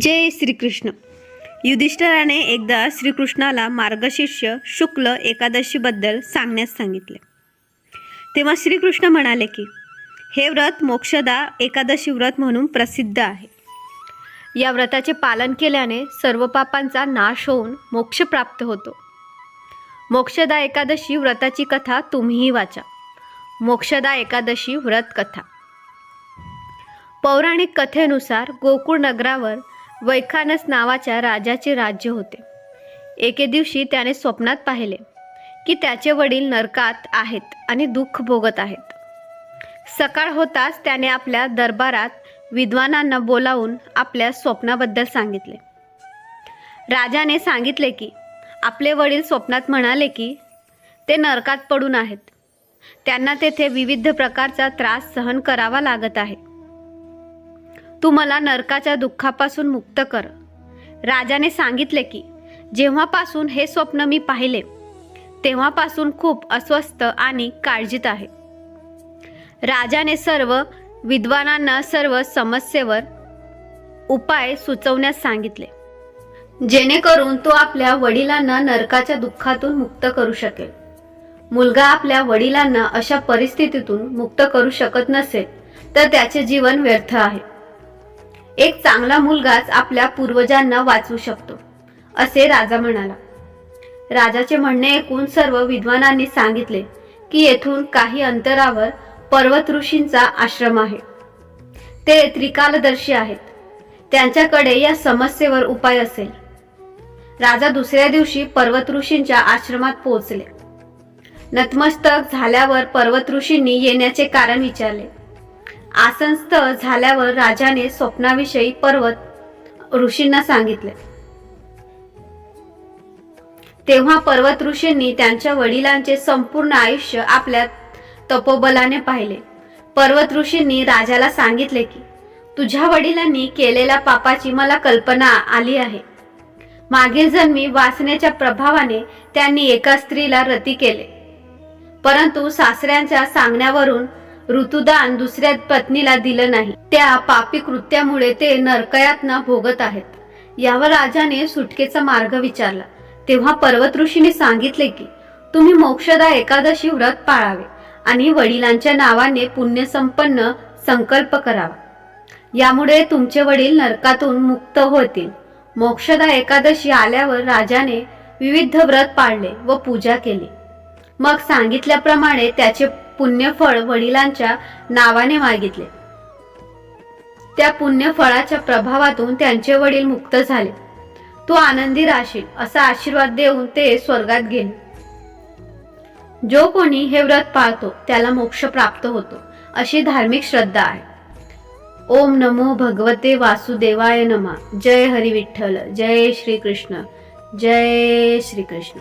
जय श्रीकृष्ण. युधिष्ठराने एकदा श्रीकृष्णाला मार्गशीर्ष शुक्ल एकादशीबद्दल सांगण्यास सांगितले. तेव्हा श्रीकृष्ण म्हणाले की हे व्रत मोक्षदा एकादशी व्रत म्हणून प्रसिद्ध आहे. या व्रताचे पालन केल्याने सर्व पापांचा नाश होऊन मोक्ष प्राप्त होतो. मोक्षदा एकादशी व्रताची कथा तुम्हीही वाचा. मोक्षदा एकादशी व्रत कथा. पौराणिक कथेनुसार गोकुळ नगरावर वैखानस नावाच्या राजाचे राज्य होते. एके दिवशी त्याने स्वप्नात पाहिले की त्याचे वडील नरकात आहेत आणि दुःख भोगत आहेत. सकाळ होताच त्याने आपल्या दरबारात विद्वानांना बोलावून आपल्या स्वप्नाबद्दल सांगितले. राजाने सांगितले की आपले वडील स्वप्नात म्हणाले की ते नरकात पडून आहेत. त्यांना तेथे विविध प्रकारचा त्रास सहन करावा लागत आहे. तू मला नरकाच्या दुःखापासून मुक्त कर. राजाने सांगितले की जेव्हापासून हे स्वप्न मी पाहिले तेव्हापासून खूप अस्वस्थ आणि काळजीत आहे. राजाने सर्व विद्वानांना सर्व समस्येवर उपाय सुचवण्यास सांगितले. जेणेकरून तो आपल्या वडिलांना नरकाच्या दुःखातून मुक्त करू शकेल. मुलगा आपल्या वडिलांना अशा परिस्थितीतून मुक्त करू शकत नसेल तर त्याचे जीवन व्यर्थ आहे. एक चांगला मुलगाच आपल्या पूर्वजांना वाचवू शकतो असे राजा म्हणाला. राजाचे म्हणणे ऐकून सर्व विद्वानांनी सांगितले की येथून काही अंतरावर पर्वत ऋषींचा आश्रम आहे. ते त्रिकालदर्शी आहेत. त्यांच्याकडे या समस्येवर उपाय असेल. राजा दुसऱ्या दिवशी पर्वत ऋषींच्या आश्रमात पोहोचले. नतमस्तक झाल्यावर पर्वत ऋषींनी येण्याचे कारण विचारले. आसनस्थ झाल्यावर राजाने स्वप्नाविषयी पर्वत ऋषींना सांगितले. तेव्हा पर्वत ऋषींनी त्यांच्या वडिलांचे संपूर्ण आयुष्य आपल्या तपोबलाने पाहिले. पर्वत ऋषींनी राजाला सांगितले की तुझ्या वडिलांनी केलेल्या पापाची मला कल्पना आली आहे. मागील जन्मी वासनेच्या प्रभावाने त्यांनी एका स्त्रीला रती केले. परंतु सासऱ्यांच्या सांगण्यावरून ऋतुदान दुसऱ्या पत्नीला दिलं नाही. त्या पापी कृत्यामुळे ते नरकयातना भोगत आहेत. यावर राजाने सुटकेचा मार्ग विचारला. तेव्हा पर्वत ऋषीने सांगितले की तुम्ही मोक्षदा एकादशी व्रत पाळावे आणि वडिलांच्या नावाने पुण्यसंपन्न संकल्प करावा. यामुळे तुमचे वडील नरकातून मुक्त होतील. मोक्षदा एकादशी आल्यावर राजाने विविध व्रत पाळले व पूजा केली. मग सांगितल्याप्रमाणे त्याचे पुण्यफळ वडिलांच्या नावाने मागितले. त्या पुण्यफळाच्या प्रभावातून त्यांचे वडील मुक्त झाले. तू आनंदी राहशील असा आशीर्वाद देऊन ते स्वर्गात गेले. जो कोणी हे व्रत पाळतो त्याला मोक्ष प्राप्त होतो अशी धार्मिक श्रद्धा आहे. ओम नमो भगवते वासुदेवाय नमा. जय हरी विठ्ठल जय श्री कृष्ण जय श्री कृष्ण